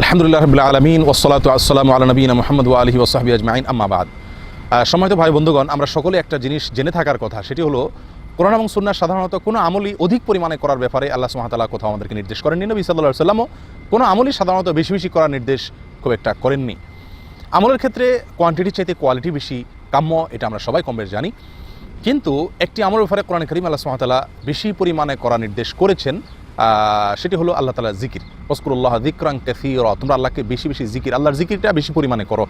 আলহামদুলিল্লাহ রবিল্লা আলমিন ওসলাত আসসালামু আলা নবীন মোহাম্মদ আলহি ওসাহাবি আজমাইন আম্মাবাদ সম্মানিত ভাই বন্ধুগণ, আমরা সকলে একটা জিনিস জেনে থাকার কথা, সেটি হলো কোরআন এবং সুন্নাহ সাধারণত কোনো আমলই অধিক পরিমাণে করার ব্যাপারে আল্লাহ সুমাতালা কোথাও আমাদেরকে নির্দেশ করেননি। নবী সাল্লাহ সাল্লামও কোনো আমলই সাধারণত বেশি বেশি করার নির্দেশ খুব একটা করেননি। আমলের ক্ষেত্রে কোয়ান্টিটির চাইতে কোয়ালিটি বেশি, কাম্য, এটা আমরা সবাই কম জানি। কিন্তু একটি আমলের ব্যাপারে কোরআন করিম আল্লাহ সুমাতালা বেশি পরিমাণে করা নির্দেশ করেছেন। সেটি হলো আল্লাহ তালা জিকির। ফসকুরুল্লাহ দিকরাং কাসীরা। তোমরা আল্লাহকে বেশি বেশি জিকির, আল্লাহর জিকিরটা বেশি পরিমাণে করো।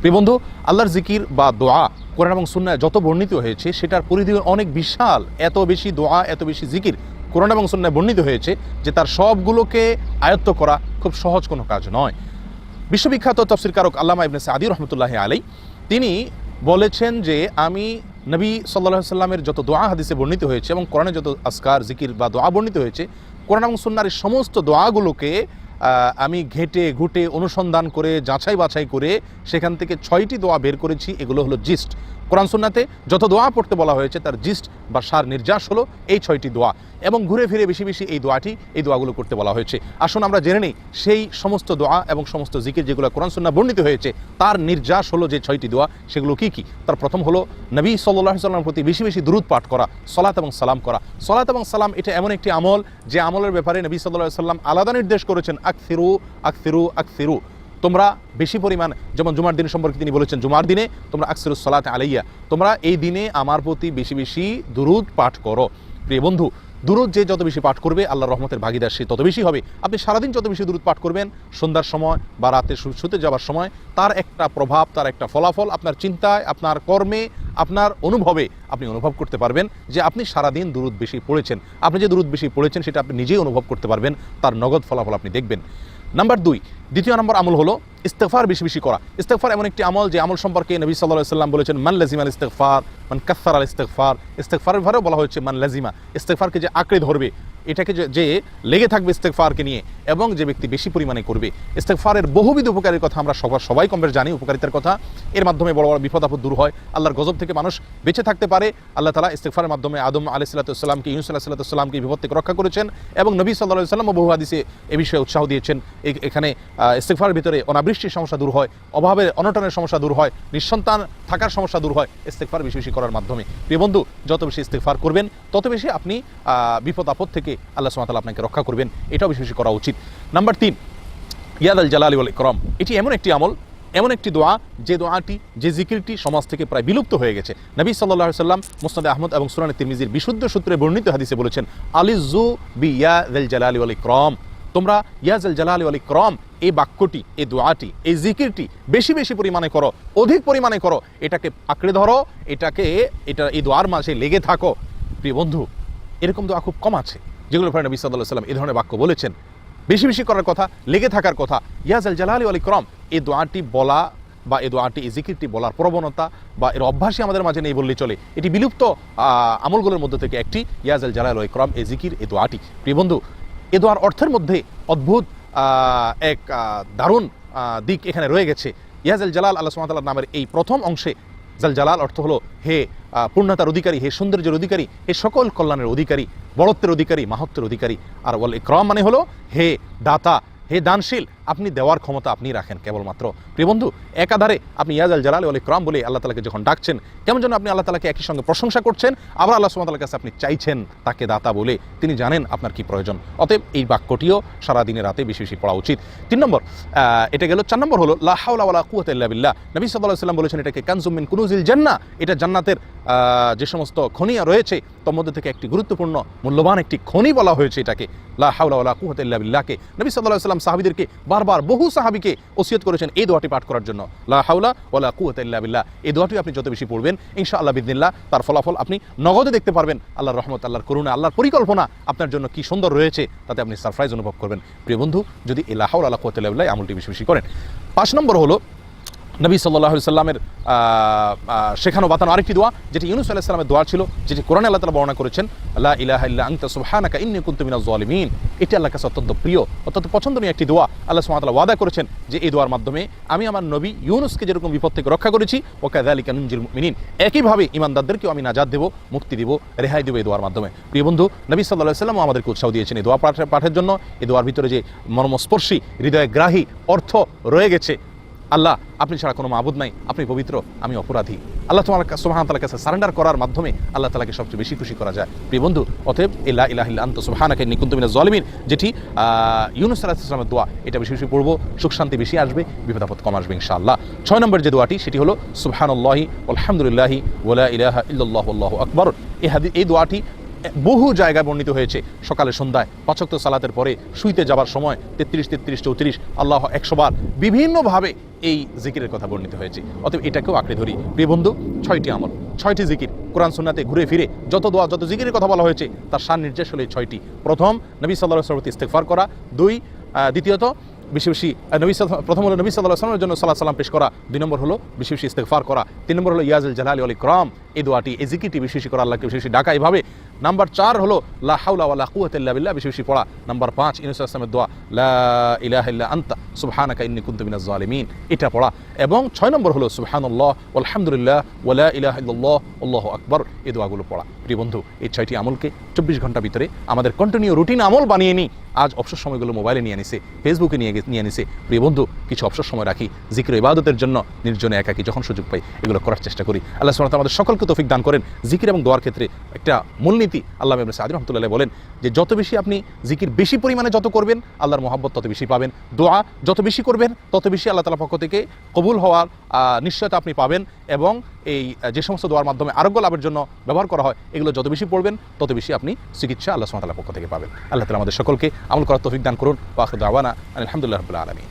প্রিয় বন্ধু, আল্লাহর জিকির বা দোয়া কোরআন এবং সুন্নায় যত বর্ণিত হয়েছে, সেটার পরিধি অনেক বিশাল। এত বেশি দোয়া, এত বেশি জিকির কোরআন এবং সুন্নায় বর্ণিত হয়েছে যে তার সবগুলোকে আয়ত্ত করা খুব সহজ কোনো কাজ নয়। বিশ্ববিখ্যাত তফসির কারক আল্লামা ইবনে সাদি রহমতুল্লাহ আলাই তিনি বলেছেন যে আমি নবী সাল্লাহ সাল্লামের যত দোয়া হাদিসে বর্ণিত হয়েছে এবং কোরআনে যত আসকার জিকির বা দোয়া বর্ণিত হয়েছে কোরআন এবং সুন্নার সমস্ত দোয়াগুলোকে আমি ঘেটে ঘুটে অনুসন্ধান করে যাচাই বাছাই করে সেখান থেকে ছয়টি দোয়া বের করেছি। এগুলো হলো জিস্ট। কোরআন সুন্নাতে যত দোয়া পড়তে বলা হয়েছে, তার জিস্ট বা সার নির্যাস হলো এই ছয়টি দোয়া। এবং ঘুরে ফিরে বেশি বেশি এই দোয়াটি, এই দোয়াগুলো করতে বলা হয়েছে। আসুন আমরা জেনে নিই, সেই সমস্ত দোয়া এবং সমস্ত জিকির যেগুলো কোরআন সুন্না বর্ণিত হয়েছে, তার নির্যাস হলো যে ছয়টি দোয়া, সেগুলো কি কি? তার প্রথম হলো নবী সাল্লাহ সাল্লামের প্রতি বেশি বেশি দূরত পাঠ করা, সলাত এবং সালাম করা। সলাত এবং সালাম এটা এমন একটি আমল যে আমলের ব্যাপারে নবী সাল্লাহ সাল্লাম আলাদা নির্দেশ করেছেন, আকসিরু আকসিরু আকসিরু। তোমরা বেশি পরিমাণ, যেমন জুমার দিন সম্পর্কে তিনি বলেছেন, জুমার দিনে তোমরা আকসিরুস সালাত আলাইয়া, তোমরা এই দিনে আমার প্রতি বেশি বেশি দুরুদ পাঠ করো। প্রিয় বন্ধু, দুরুদ যে যত বেশি পাঠ করবে আল্লাহ রহমতের ভাগিদার সে তত বেশি হবে। আপনি সারাদিন যত বেশি দুরুদ পাঠ করবেন, সন্ধ্যার সময় বা রাতে শুতে যাওয়ার সময়, তার একটা প্রভাব, তার একটা ফলাফল আপনার চিন্তায়, আপনার কর্মে, আপনার অনুভবে আপনি অনুভব করতে পারবেন যে আপনি সারাদিন দুরুদ বেশি পড়েছেন। আপনি যে দুরুদ বেশি পড়েছেন, সেটা আপনি নিজেই অনুভব করতে পারবেন, তার নগদ ফলাফল আপনি দেখবেন। নাম্বার দুই, দ্বিতীয় নম্বর আমল হলো ইস্তেফার বেশি বেশি করা। ইস্তেফার এমন একটি আমল যে আমল সম্পর্কে নবী সাল্লাহ সাল্লাম বলেছেন, মান লাজিমা আল ইস্তেফার মান কাসার আল ইস্তেফার ইস্তেফারের ভারেও বলা হয়েছে, মান লাজিমা। ইস্তেফারকে যে আঁকড়ে ধরবে এটাকে যে- লেগে থাকবে ইস্তেকফারকে নিয়ে এবং যে ব্যক্তি বেশি পরিমাণে করবে ইস্তেকফারের বহুবিধ উপকারের কথা আমরা সবার সবাই কম বেশ জানি, উপকারিতার কথা। এর মাধ্যমে বড় বড় বিপদ আপদ দূর হয়, আল্লাহর গজব থেকে মানুষ বেঁচে থাকতে পারে। আল্লাহ তালা ইস্তেকফারের মাধ্যমে আদম আলি সাল্লাতামকে ইউনুস আল্লাহ সাল্লাতামকে বিপদ থেকে রক্ষা করেছেন এবং নবী সাল্লাহ সাল্লাম বহু হাদিসে এ বিষয়ে উৎসাহ দিয়েছেন। এখানে ইস্তেকফারের ভিতরে অনাবৃষ্টির সমস্যা দূর হয়, অভাবের অনটনের সমস্যা দূর হয়, নিঃসন্তান থাকার সমস্যা দূর হয় ইস্তেকফার বেশি বেশি করার মাধ্যমে। প্রিয় বন্ধু, যত বেশি ইস্তেকফার করবেন, তত বেশি আপনি বিপদ আপদ থেকে আল্লাহ সুমাতাল আপনাকে রক্ষা করবেন, এটাও বেশি বেশি করা উচিত। নাম্বার তিন ইয়াদ আল জালালি ওয়াল ইকরম, এটি এমন একটি আমল, এমন একটি দোয়া, যে দোয়াটি, যে জিকিরটি সমাজ থেকে প্রায় বিলুপ্ত হয়ে গেছে। নবী সাল্লাহ সাল্লাম মুসনাদ আহমদ এবং সুরান তিরমিজির বিশুদ্ধ সূত্রে বর্ণিত হাদিসে বলেছেন আলিজু বি ইয়াদ জালালি ওয়াল ইকরম। তোমরা ইয়াজ আল জালালি ওয়াল ইকরম, এই বাক্যটি, এই দোয়াটি, এই জিকিরটি বেশি বেশি পরিমাণে করো, অধিক পরিমাণে করো, এটাকে আঁকড়ে ধরো, এটাকে, এটা, এই দোয়ার মাঝে লেগে থাকো। প্রিয় বন্ধু, এরকম দোয়া খুব কম আছে। যেগুলো ফের নবী সাল্লাহ সাল্লাম এই ধরনের বাক্য বলেছেন। বেশি বেশি করার কথা, লেগে থাকার কথা। ইয়াজ আল জালালি আলী ক্রম এই দোয়াটি বলা বা এই দোয়াটি এই জিকিরটি বলার প্রবণতা বা এর অভ্যাসই আমাদের মাঝে নেই বললেই চলে। এটি বিলুপ্ত আমলগুলোর মধ্যে থেকে একটি। ইয়াজ আল জালাল ক্রম এই জিকির এই দোয়াটি। প্রিয় বন্ধু, এ দোয়ার অর্থের মধ্যে অদ্ভুত এক দারুণ দিক এখানে রয়ে গেছে। ইয়াজ আল জালাল আল্লাহ সুমাতাল্লাহ নামের এই প্রথম অংশে জাল জালাল অর্থ হলো হে পূর্ণতার অধিকারী, হে সৌন্দর্যের অধিকারী, হে সকল কল্যাণের অধিকারী বড়ত্বের অধিকারী মাহত্বের অধিকারী। আর বল ক্রম মানে হলো হে দাতা, হে দানশীল আপনি দেওয়ার ক্ষমতা আপনি রাখেন কেবলমাত্র। প্রিয় বন্ধু, একাধারে আপনি ইয়াজ আল জালাল ওয়াল ইকরাম বলে আল্লাহ তালাকে যখন ডাকছেন, কেমন যেন আপনি আল্লাহ তালাকে একই সঙ্গে প্রশংসা করছেন, আবার আল্লাহ সুমাতার কাছে আপনি চাইছেন তাকে দাতা বলে। তিনি জানেন আপনার কি প্রয়োজন। অতএব এই বাক্যটিও সারা দিনে রাতে বেশি বেশি পড়া উচিত। তিন নম্বর এটা গেল চার নম্বর হলো, লা হাওলা ওয়ালা বিল্লাহ। নবী আলাইহি সাল্লাম বলেছেন এটাকে কানজুমিন কুনুজিল জান্নাহ। এটা জান্নাতের যে সমস্ত খনিয়া রয়েছে, তার মধ্যে থেকে একটি গুরুত্বপূর্ণ, মূল্যবান একটি খনি বলা হয়েছে এটাকে, লা হাওলা ওয়ালা কুওয়াতা ইল্লা বিল্লাহকে। নবী আলাইহি সাল্লাম সাহাবীদেরকে বারবার বহু সাহাবিকে ওসিয়ত করেছেন এই দোয়াটি পাঠ করার জন্য। লা হাউলা ওলা কুওয়াতা ইল্লা বিল্লাহ। এই দোয়াটি আপনি যত বেশি পড়বেন, ইনশাআল্লাহ বিদিনিল্লাহ তার ফলাফল আপনি নগদে দেখতে পারবেন। আল্লাহর রহমত, আল্লাহর করুণা, আল্লাহর পরিকল্পনা আপনার জন্য কি সুন্দর রয়েছে, তাতে আপনি সারপ্রাইজ অনুভব করবেন। প্রিয় বন্ধু, যদি এই লাহাউল আল্লাহ বিল্লাহ আমলটি বেশি বেশি করেন। পাঁচ নম্বর হলো নবী সাল্লাহ সাল্লামের শেখানো বাতানো আরেকটি দোয়া, যেটি ইউনুস আলাহ সাল্লামের দোয়া ছিল, যেটি কোরআন আল্লাহ তালা বর্ণনা করেছেন আল্লাহ ইলাহা ইল্লা আনতা সুবহানাকা ইন্নী কুনতু মিনাজ জালিমিন এটি আল্লাহর কাছে অত্যন্ত প্রিয়, অত্যন্ত পছন্দনীয় একটি দোয়া। আল্লাহ ওয়া ওয়াদা করেছেন যে এই দোয়ার মাধ্যমে আমি আমার নবী ইউনুসকে যেরকম বিপদ থেকে রক্ষা করেছি ওয়াকাযালিকা নুনজিল মুমিনিন। একইভাবে ইমানদারদেরকেও আমি নাজাত দেব, মুক্তি দেব, রেহাই দেব এই দোয়ার মাধ্যমে। প্রিয় বন্ধু, নবী সাল্লাহ সাল্লামও আমাদেরকে উৎসাহ দিয়েছেন এই দোয়া পাঠের জন্য। এই দোয়ার ভিতরে যে মর্মস্পর্শী, হৃদয়গ্রাহী অর্থ রয়ে গেছে আল্লাহ, আপনি ছাড়া কোনো মাবুদ নাই, আপনি পবিত্র, আমি অপরাধী। আল্লাহ তোমার সুবাহান তালার কাছে সারেন্ডার করার মাধ্যমে আল্লাহ তালাকে সবচেয়ে বেশি খুশি করা যায়। প্রিয় বন্ধু, অতএব ইল্লা ইলাহিল্লা আন্ত সুবাহানাকে নিকুন্তমিনা জলিমিন, যেটি ইউনুস আলাহ ইসলামের দোয়া, এটা বেশি বেশি পড়ব, সুখ শান্তি বেশি আসবে বিপদাপদ কম আসবে ইনশাআল্লাহ। ছয় নম্বর যে দোয়াটি, সেটি হলো সুবহানাল্লাহি আলহামদুলিল্লাহি ওলা ইলাহা আল্লাহু আকবর। এই হাদি এই দোয়াটি বহু জায়গায় বর্ণিত হয়েছে। সকালে সন্ধ্যায় পাচক্ত সালাতের পরে শুইতে যাবার সময় তেত্রিশ তেত্রিশ, চৌত্রিশ, আল্লাহ একশোবার বিভিন্নভাবে এই জিকিরের কথা বর্ণিত হয়েছে। অতএব এটাকেও আঁকড়ে ধরি। প্রিয় বন্ধু, ছয়টি আমল, ছয়টি জিকির। কোরআন সুন্নাতে ঘুরে ফিরে যত দোয়া, যত জিকিরের কথা বলা হয়েছে, তার সার নির্দেশ হলো ছয়টি। প্রথম, নবী সাল্লাহ সরবতী ইস্তেকফার করা। দুই দ্বিতীয়ত বেশি বেশি নবী প্রথম হলো নবী সাল্লাহ সাল্লামের জন্য সাল্লাহ সাল্লাম পেশ করা। দুই নম্বর হলো বেশি বেশি ইস্তেকফার করা। তিন নম্বর হলো ইয়াজুল জালালি আলী ক্রম এই দোয়াটি, এই জিকিরটি বেশি বেশি করা আল্লাহকে বেশি বেশি ডাকা এইভাবে নাম্বার চার হলো লা হাউলা ওয়ালা কুওয়াতা ইল্লা বিল্লাহ বেশি বেশি পড়া। নাম্বার পাঁচ ইউনুস আসলামের দোয়া, লা ইলাহা ইল্লা আনতা, সুবহানাকা ইন্নী কুনতু মিনাজ জালিমিন। এটা পড়া। এবং ছয় নম্বর হলো সুবহানাল্লাহ আলহামদুলিল্লাহ ওয়ালা ইলাহা আল্লাহু আকবার। এই দোয়াগুলো পড়া। প্রিয় বন্ধু, এই ছয়টি আমলকে চব্বিশ ঘণ্টা ভিতরে আমাদের কন্টিনিউ রুটিন আমল বানিয়ে নিই আজ অবসর সময়গুলো মোবাইলে নিয়ে নিছে ফেসবুকে নিয়ে নিয়ে নিছে। প্রিয় বন্ধু, কিছু অবসর সময় রাখি। জিকির ইবাদতের জন্য নির্জনে একাকি যখন সুযোগ পাই, এগুলো করার চেষ্টা করি। আল্লাহ সুবহানাহু আমাদের সকলকে তৌফিক দান করেন। জিকির এবং দোয়ার ক্ষেত্রে একটা মূলনীতি আল্লাহ ইবনে সাদ রহমতুল্লাহ বলেন যে, যত বেশি আপনি জিকির বেশি পরিমাণে যত করবেন, আল্লাহর মহব্বত তত বেশি পাবেন। দোয়া যত বেশি করবেন, তত বেশি আল্লাহ তালা পক্ষ থেকে কবুল হওয়ার নিশ্চয়তা আপনি পাবেন এবং এই যে সমস্ত দোয়ার মাধ্যমে আরোগ্য লাভের জন্য ব্যবহার করা হয় এগুলো যত বেশি পড়বেন, তত বেশি আপনি চিকিৎসা আল্লাহ সুমতালার পক্ষ থেকে পাবেন। আল্লাহ তালা আমাদের সকলকে আমল করার তৌফিক দান করুন আওয়ানা আলহামদুলিল্লাহ রবুল্লা আলমী